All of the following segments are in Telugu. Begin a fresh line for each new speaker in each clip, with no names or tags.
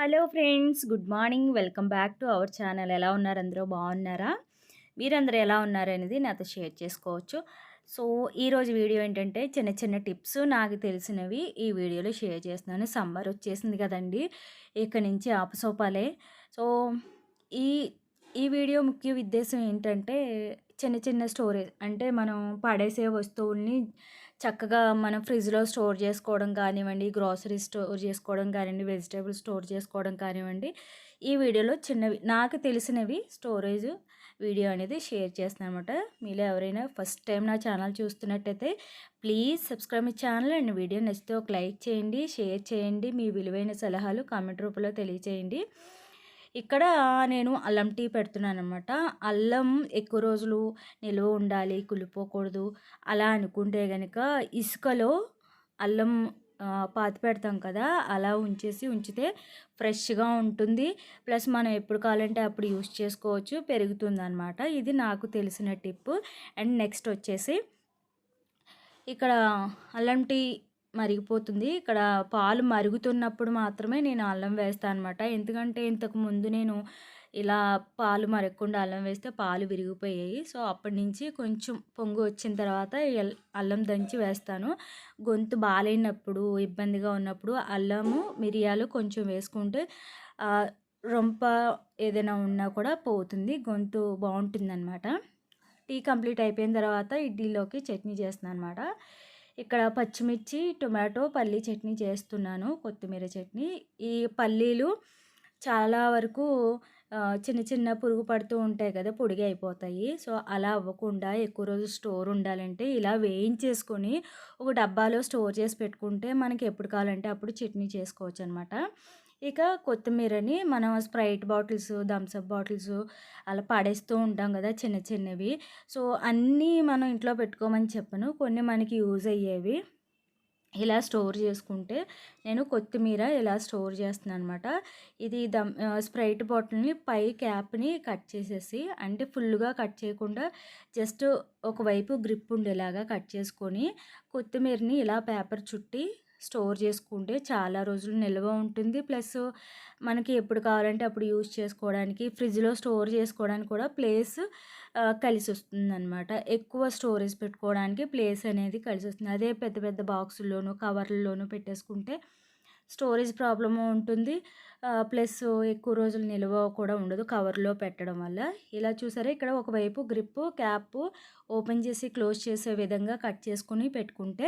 Hello friends good morning. Welcome back to our channel. ఎలా ఉన్నారు? అందరూ బాగున్నారా? మీరందరూ ఎలా ఉన్నారు అనేది నాతో షేర్ చేసుకోవచ్చు. సో ఈరోజు వీడియో ఏంటంటే చిన్న చిన్న టిప్స్ నాకు తెలిసినవి ఈ వీడియోలో షేర్ చేస్తున్నాను. సమ్మర్ వచ్చేసింది కదండి. ఇక్కడి నుంచి ఆపసోపాలే. సో ఈ ఈ వీడియో ముఖ్య ఉద్దేశం ఏంటంటే చిన్న చిన్న స్టోరేజ్ అంటే మనం పడేసే వస్తువుల్ని చక్కగా మనం ఫ్రిడ్జ్లో స్టోర్ చేసుకోవడం కానివ్వండి గ్రాసరీ స్టోర్ చేసుకోవడం కానివ్వండి వెజిటేబుల్ స్టోర్ చేసుకోవడం కానివ్వండి ఈ వీడియోలో చిన్నవి నాకు తెలిసినవి స్టోరేజ్ వీడియో అనేది షేర్ చేస్తాను అనమాట మీలో ఎవరైనా ఫస్ట్ టైం నా ఛానల్ చూస్తున్నట్టయితే please subscribe my channel and video నచ్చితే ఒక లైక్ చేయండి షేర్ చేయండి మీ విలువైన సలహాలు కామెంట్ రూపంలో తెలియచేయండి. ఇక్కడ నేను అల్లం టీ పెడుతున్నాను అనమాట అల్లం ఎక్కువ రోజులు నిల్వ ఉండాలి కులిపోకూడదు అలా అనుకుంటే కనుక ఇసుకలో అల్లం పాతి పెడతాం కదా అలా ఉంచేసి ఉంచితే ఫ్రెష్గా ఉంటుంది. ప్లస్ మనం ఎప్పుడు కావాలంటే అప్పుడు యూస్ చేసుకోవచ్చు పెరుగుతుంది అనమాట ఇది నాకు తెలిసిన టిప్. అండ్ నెక్స్ట్ వచ్చేసి ఇక్కడ అల్లం టీ మరిగిపోతుంది. ఇక్కడ పాలు మరుగుతున్నప్పుడు మాత్రమే నేను అల్లం వేస్తాను అనమాట ఎందుకంటే ఇంతకు ముందు నేను ఇలా పాలు మరగకుండా అల్లం వేస్తే పాలు విరిగిపోయాయి. సో అప్పటి నుంచి కొంచెం పొంగు వచ్చిన తర్వాత అల్లం దంచి వేస్తాను. గొంతు బాగాలేనప్పుడు ఇబ్బందిగా ఉన్నప్పుడు అల్లము మిరియాలు కొంచెం వేసుకుంటే రొంప ఏదైనా ఉన్నా కూడా పోతుంది. గొంతు బాగుంటుంది అనమాట టీ కంప్లీట్ అయిపోయిన తర్వాత ఇడ్లీలోకి చట్నీ చేస్తున్నాను అనమాట ఇక్కడ పచ్చిమిర్చి టొమాటో పల్లీ చట్నీ చేస్తున్నాను కొత్తిమీర చట్నీ. ఈ పల్లీలు చాలా వరకు చిన్న చిన్న పురుగు పడుతూ ఉంటాయి కదా పొడిగా అయిపోతాయి. సో అలా అవ్వకుండా ఎక్కువ రోజు స్టోర్ ఉండాలంటే ఇలా వేయించేసుకొని ఒక డబ్బాలో స్టోర్ చేసి పెట్టుకుంటే మనకి ఎప్పుడు కావాలంటే అప్పుడు చట్నీ చేసుకోవచ్చు అనమాట ఇక కొత్తిమీరని మనం స్ప్రైట్ బాటిల్స్ థమ్స్అప్ బాటిల్స్ అలా పడేస్తూ ఉంటాం కదా చిన్న చిన్నవి. సో అన్నీ మనం ఇంట్లో పెట్టుకోమని చెప్పను. కొన్ని మనకి యూజ్ అయ్యేవి. ఇలా స్టోర్ చేసుకుంటే నేను కొత్తిమీర ఇలా స్టోర్ చేస్తున్నాను అనమాట ఇది దమ్ స్ప్రైట్ బాటిల్ని పై క్యాప్ని కట్ చేసేసి అంటే ఫుల్గా కట్ చేయకుండా జస్ట్ ఒకవైపు గ్రిప్ ఉండేలాగా కట్ చేసుకొని కొత్తిమీరని ఇలా పేపర్ చుట్టి స్టోర్ చేసుకుంటే చాలా రోజులు నిల్వ ఉంటుంది. ప్లస్ మనకి ఎప్పుడు కావాలంటే అప్పుడు యూజ్ చేసుకోవడానికి ఫ్రిడ్జ్లో స్టోర్ చేసుకోవడానికి కూడా ప్లేస్ కలిసి వస్తుంది అనమాట ఎక్కువ స్టోరేజ్ పెట్టుకోవడానికి ప్లేస్ అనేది కలిసి వస్తుంది అదే పెద్ద పెద్ద బాక్సుల్లోనూ కవర్లలోనూ పెట్టేసుకుంటే స్టోరేజ్ ప్రాబ్లము ఉంటుంది. ప్లస్ ఎక్కువ రోజులు నిల్వ కూడా ఉండదు కవర్లో పెట్టడం వల్ల. ఇలా చూసారా? ఇక్కడ ఒకవైపు గ్రిప్ క్యాప్ ఓపెన్ చేసి క్లోజ్ చేసే విధంగా కట్ చేసుకుని పెట్టుకుంటే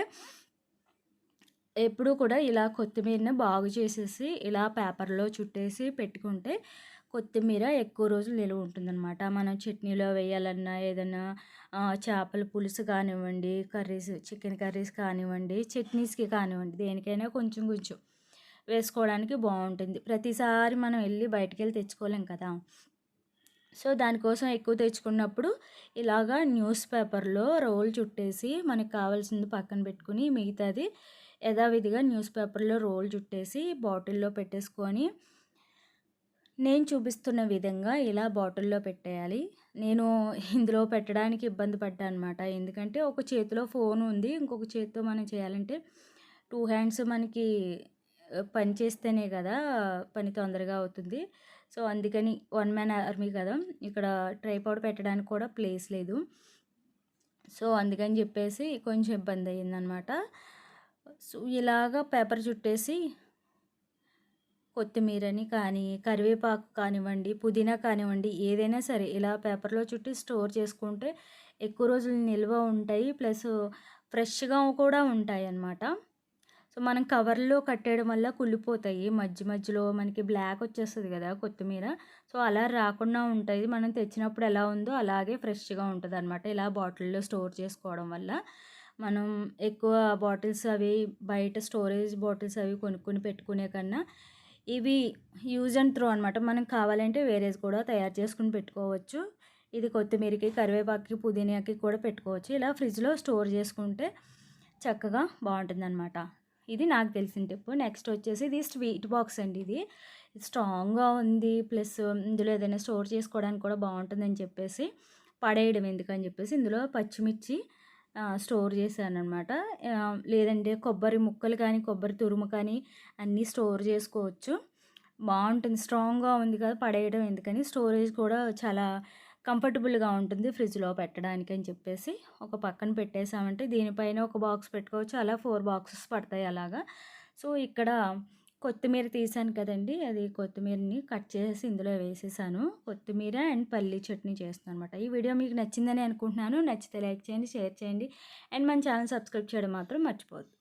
ఎప్పుడూ కూడా ఇలా కొత్తిమీరని బాగు చేసేసి ఇలా పేపర్లో చుట్టేసి పెట్టుకుంటే కొత్తిమీర ఎక్కువ రోజులు నిలువ ఉంటుందన్నమాట. మనం చట్నీలో వేయాలన్నా ఏదైనా చేపల పులుసు కానివ్వండి కర్రీస్ చికెన్ కర్రీస్ కానివ్వండి చట్నీస్కి కానివ్వండి దేనికైనా కొంచెం కొంచెం వేసుకోవడానికి బాగుంటుంది. ప్రతిసారి మనం వెళ్ళి బయటికి వెళ్ళి తెచ్చుకోలేం కదా! సో దానికోసం ఎక్కువ తెచ్చుకున్నప్పుడు ఇలాగా న్యూస్ పేపర్లో రోల్ చుట్టేసి మనకు కావాల్సింది పక్కన పెట్టుకుని మిగతాది యథావిధిగా న్యూస్ పేపర్లో రోల్ చుట్టేసి బాటిల్లో పెట్టేసుకొని నేను చూపిస్తున్న విధంగా ఇలా బాటిల్లో పెట్టేయాలి. నేను ఇందులో పెట్టడానికి ఇబ్బంది పడ్డా అనమాట ఎందుకంటే ఒక చేతిలో ఫోన్ ఉంది. ఇంకొక చేతితో మనం చేయాలంటే టూ హ్యాండ్స్ మనకి పని చేస్తేనే కదా పని తొందరగా అవుతుంది. సో అందుకని వన్ మ్యాన్ ఆర్మీ కదా. ఇక్కడ ట్రైపాడ్ పెట్టడానికి కూడా ప్లేస్ లేదు. సో అందుకని చెప్పేసి కొంచెం ఇబ్బంది అయ్యిందనమాట. సో ఇలాగా పేపర్ చుట్టేసి కొత్తిమీరని కానీ కరివేపాకు కానివ్వండి పుదీనా కానివ్వండి ఏదైనా సరే ఇలా పేపర్లో చుట్టి స్టోర్ చేసుకుంటే ఎక్కువ రోజులు నిల్వ ఉంటాయి. ప్లస్ ఫ్రెష్గా కూడా ఉంటాయి అన్నమాట సో మనం కవర్లో కట్టేయడం వల్ల కుళ్ళిపోతాయి. మధ్య మధ్యలో మనకి బ్లాక్ వచ్చేస్తుంది కదా కొత్తిమీర. సో అలా రాకుండా ఉంటుంది మనం తెచ్చినప్పుడు ఎలా ఉందో అలాగే ఫ్రెష్గా ఉంటుంది అనమాట ఇలా బాటిల్లో స్టోర్ చేసుకోవడం వల్ల. మనం ఎక్కువ బాటిల్స్ అవి బయట స్టోరేజ్ బాటిల్స్ అవి కొనుక్కొని పెట్టుకునే కన్నా ఇవి యూజ్ అండ్ త్రో అనమాట మనం కావాలంటే వేరేది కూడా తయారు చేసుకుని పెట్టుకోవచ్చు. ఇది కొత్తిమీరకి కరివేపాకి పుదీనాకి కూడా పెట్టుకోవచ్చు. ఇలా ఫ్రిడ్జ్లో స్టోర్ చేసుకుంటే చక్కగా బాగుంటుంది అనమాట ఇది నాకు తెలిసిన టిప్. నెక్స్ట్ వచ్చేసి ఇది స్వీట్ బాక్స్ అండి ఇది స్ట్రాంగ్గా ఉంది. ప్లస్ ఇందులో ఏదైనా స్టోర్ చేసుకోవడానికి కూడా బాగుంటుందని చెప్పేసి పడేయడం ఎందుకని చెప్పేసి ఇందులో పచ్చిమిర్చి స్టోర్ చేశానమాట లేదంటే కొబ్బరి ముక్కలు కానీ కొబ్బరి తురుము కానీ అన్నీ స్టోర్ చేసుకోవచ్చు బాగుంటుంది స్ట్రాంగ్‌గా ఉంది కదా! పడేయడం ఎందుకని స్టోరేజ్ కూడా చాలా కంఫర్టబుల్‌గా ఉంటుంది ఫ్రిడ్జ్‌లో పెట్టడానికి అని చెప్పేసి ఒక పక్కన పెట్టేసామంటే దీనిపైన ఒక బాక్స్ పెట్టుకోవచ్చు. అలా ఫోర్ బాక్సెస్ పడతాయి అలాగా. సో, ఇక్కడ కొత్తిమీర తీసాను కదండీ! అది కొత్తిమీరని కట్ చేసి ఇందులో వేసేసాను. కొత్తిమీర అండ్ పల్లీ చట్నీ చేస్తున్నాననమాట. ఈ వీడియో మీకు నచ్చిందని అనుకుంటున్నాను. నచ్చితే లైక్ చేయండి, షేర్ చేయండి అండ్ మన ఛానల్ సబ్స్క్రైబ్ చేయడం మాత్రం మర్చిపోద్దు